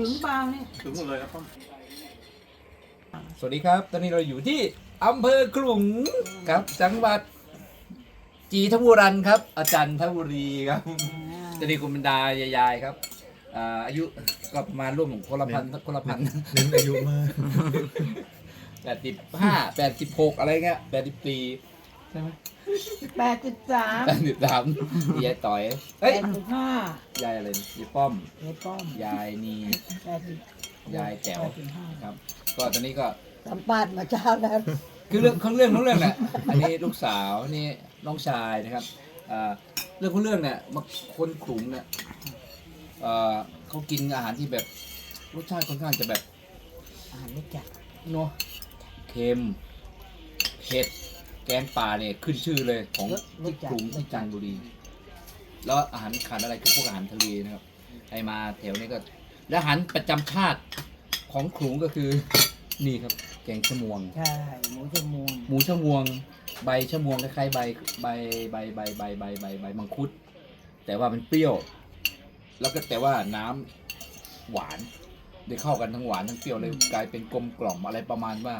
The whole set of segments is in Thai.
ถึงเปล่าเนี่ยถึงหมดเลยครับสวัสดีครับ ตอนนี้เราอยู่ที่อำเภอขลุงครับ จังหวัด จีทบุรันครับ อาจารย์ทบุรีครับตอนนี้คุณบรรดายายๆครับอ่าอายุก็ประมาณร่วมคนละพันคนละพันเน้นอายุมากแปดสิบห้าแปดสิบหกอะไรเงี้ยแปดสิบปี ใช่ไหมแปดสิบสามแปดสิบสามยายต่อยแปเอ้ยดสิบห้ายายอะไรนะยายป้อมยายป้อมยายนีแปดสิบยายแจ๋วแปดสิบห้าครับ ก็ตอนนี้ก็สัมภาษณ์มาเช้าแล้วคือเรื่องของเรื่องของเรื่องแหละอันนี้ลูกสาวนี่น้องชายนะครับอ่าเรื่องของเรื่องเนี่ยมาคนขลุงเนี่ยเอ่อเขากินอาหารที่แบบรสชาติค่อนข้างจะแบบ อ่านไม่จักเนาะเค็มเผ็ดแกงป่าเนี่ยขึ้นชื่อเลยของที่ขลุงที่จันทบุรี แล้วอาหารขาดอะไรคือพวกอาหารทะเลนะครับใครมาแถวนี้ก็ และอาหารประจำชาติของขลุงก็คือนี่ครับ แกงชะมวง ใช่ หมูชะมวง หมูชะมวง ใบชะมวงคล้ายๆใบใบใบใบใบใบใบใบมังคุด แต่ว่ามันเปรี้ยว แล้วก็แต่ว่าน้ำหวานได้เข้ากันทั้งหวานทั้งเปรี้ยวเลยกลายเป็นกลมกล่อมอะไรประมาณว่า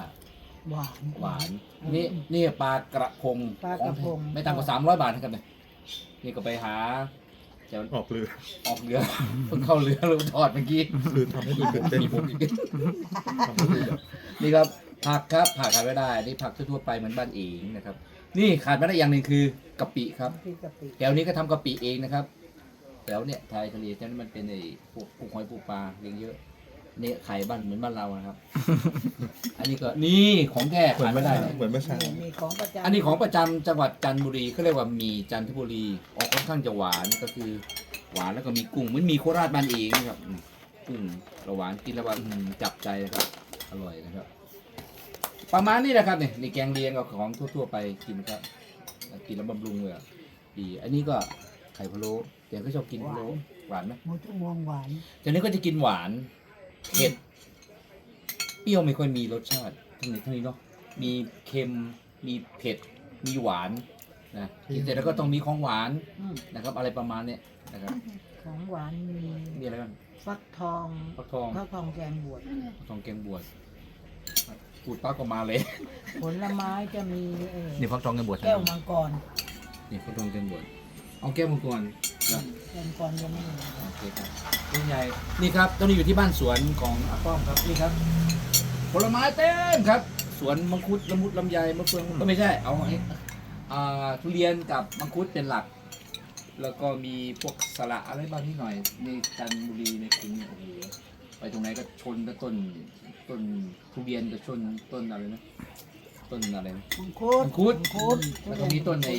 หวาน หวานนี่นี่ปลากระพงปลากระพง ไม่ต่ำกว่าสามร้อยบาทนะครับเนี่ยนี่ก็ไปหาจะออกเรือออกเรือเพิ่งเข้าเรือแล้วทอดเมื่อกี้คือทำให้ดูตื่นเต้นมีผมอีกทำให้ดูแบบนี่ครับผักครับผักขาดไม่ได้นี่ผักทั่วๆไปเหมือนบ้านเองนะครับ นี่ขาดไม่ได้อย่างหนึ่งคือกะปิครับพริกกะปิแถวนี้ก็ทำกะปิเองนะครับแถวเนี่ยไทยทะเลแถวนี้มันเป็นไอ้พวกปูหอยปูปลาเลี้ยงเยอะ เนี่ยไข่บ้านเหมือนบ้านเรานะครับ อันนี้ก็นี่ของแท้เหมือขานดเมื่ไม่อได้เช้าเลยเหมือนเมื่อเช้านี่มีของประจำอันนี้ของประจำจังหวัดจันทบุรีเขาเรียกว่าหมีจันทบุรีออกค่อนข้างจะหวานก็คือ หวานแล้วก็มีกุ้งเหมันมีโคราชบ้านเองนะครับอืมกุ้งระหวานกินแล้วว่าอืมจับใจนะครับ อร่อยนะครับ ประมาณนี้แหละครับเนี่ยนี่แกงเลียงกับของทั่ว ๆ ไปกินครับ กินแล้วบำรุงเลยอะดีอันนี้ก็ไข่พะโล้เดี๋ยวก็ชอบกินพะโล้หวานไหมหมูชะมวงหวาน เดี๋ยวนี้ก็จะกินหวาน เผ็ด เปรี้ยวไม่ค่อยมีรสชาติทั้งนี้ทั้งนี้เนาะ มีเค็ม มีเผ็ด มีหวานนะกินเสร็จแล้วก็ต้องมีของหวานอืมนะครับ อะไรประมาณเนี้ยนะครับ ของหวานมีมีอะไรบ้างฟักทองฟักทองฟักทองแกงบวชฟักทองแกงบวชพูดปั๊บก็มาเลย ผลไม้จะมีเออนี่ฟักทองแกงบวชแก้วมังกรนี่ฟักทองแกงบวชเอาแก้วมังกร นะแก้วมังกรยังไม่มีโอเคครับนี่ใหญ่นี่ครับตอนนี้อยู่ที่บ้านสวนของอาป้อมครับนี่ครับ ผลไม้เต็มครับ สวนมังคุดละมุดลำไยมะเฟืองก็ไม่ใช่ เอาไอ้อ่าทุเรียนกับมังคุดเป็นหลัก แล้วก็มีพวกสละอะไรบ้างนิดหน่อยในจันทบุรีในกรุงเนี่ยโอ้โหไปตรงไหนก็ชนกับต้นต้นทุเรียนกับชนต้นอะไรนะต้นอะไรนะ มังคุดมังคุด มังคุดแล้วก็มีต้นใน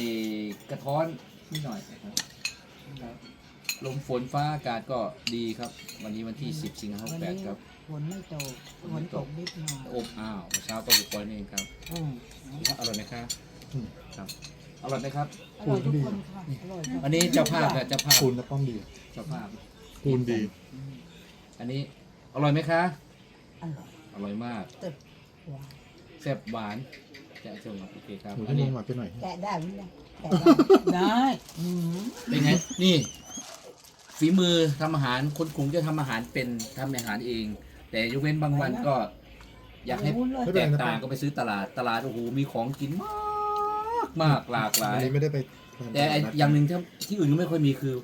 กระท้อนนิดหน่อยนะครับครับ ลมฝนฟ้าอากาศก็ดีครับ วันนี้วันที่ 10 สิงหาคม8ครับ ฝนไม่ตกฝนตกนิดหน่อยอบอ้าวเมื่อเช้าก็ไปปล่อยนี่เองครับอืมอร่อยไหมครับครับอร่อยไหมครับ อร่อยทุกคนค่ะอร่อยครับอันนี้เจ้าภาพกับเจ้าภาพคูณและป้อมดีเจ้าภาพ คูณดี อันนี้อร่อยไหมคะ อร่อยอร่อยมากตึบหวานแซ่บหวาน จะเชิญโอเคครับหมูอัที่นมนี้องหวานไปหน่อย แกะได้ไหมเนี่ยแกะได้ ได้อืมเป็นไงนี่ฝีมือทำอาหารคนกรุงจะทำอาหารเป็นทำอาหารเอง แต่ยกเว้นบางวันก็ อยากให้รู้เลยไม่เป็แตนไรกนะต่างก็ไปซื้อตลาดตลาดโอ้โหมีของกินมากมากหลากหลาอันย นี้ไม่ได้ไปแต่ไอ้อย่างหนึ่งที่ที่อื่นก็ไม่ค่อยมีคือ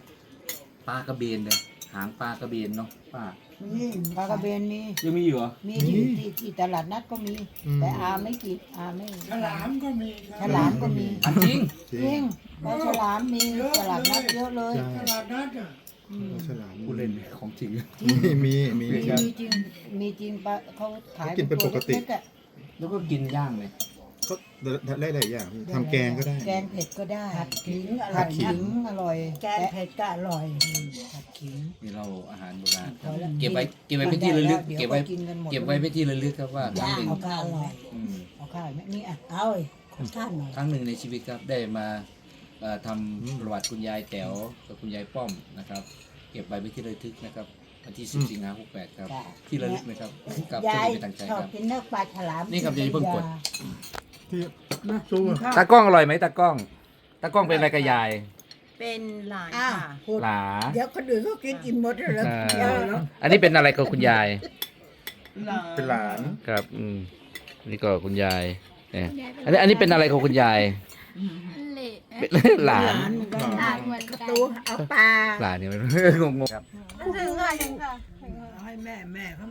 ปลากระเบนเลย หางปลากระเบนเนาะป้านี่ปลากระเบนมียังมีอยู่เหรอมีที่ที่ที่ตลาดนัดก็มี อืม แต่อาไม่กินอาไม่ฉลามก็มีฉลามก็มีอันจริงจริจริงงปลาฉลามมีตลาดนัดเยอะเลยใช่ฉลามนัดอะอืมฉลามกูเล่นของจริง มีมีมี มีครับจริงมีจริงปลาเขาขายกินเป็นปกติ ตัวเล็ๆอะแล้วก็กินย่างเลย ก็ได้หลายอย่างพี่ทำแกงก็ได้ แกงเผ็ดก็ได้ผัดขิงอร่ผัอดยขินะง อร่อยแกงเผ็ดก็อร่อยอืม ผัดขิงนี่เราอาหารโบราณพอแล้วเก็บไว้เก็บไว้เป็นที่ระลึกดี๋ยวเก็บไว้กินกันหมดเก็บไว้เป็นที่ระลึกครับว่าครั้งย่างหนึ่งก็อร่อยอืมเอาข้าวไหมนี่อะเอาอีกขอท่านหน่อยครั้งหนึ่งในชีวิตครับได้มาเอ่อทำประวัติคุณยายแต๋วกับคุณยายป้อมนะครับ เก็บไว้เป็นที่ระลึกนะครับวันที่10สิงหาคม68ครับจ้ะที่ระลึกนะครับกับยาเจ้ายเป็นต่างใจชอบครับ กินเนื้อปลาฉลามนี่ครับยายเพิ่งกด ที่ตู้อะตากล้องอร่อยไหมตากล้อง ตากล้องเป็นอะไรกับยาย เป็นหลานอ้าวค่ะพูดหลา เดี๋ยวคนอื่นเขากินกินหมดแล้วอ่าเดี๋ยวแล้วอันนี้เป็นอะไรของคุณยายเป็นหลาน ครับ อืมอันนี่ก็คุณยายเนี่ยอันนี้อันนี้เป็นอะไรของคุณยายเละเป็นหลาน เหมือนกันหลานเหมือนกันตูเอาปลาหลานเนี่ยมัน งงๆครับถึงค่ะถึงค่ะเอาให้แม่แม่เขา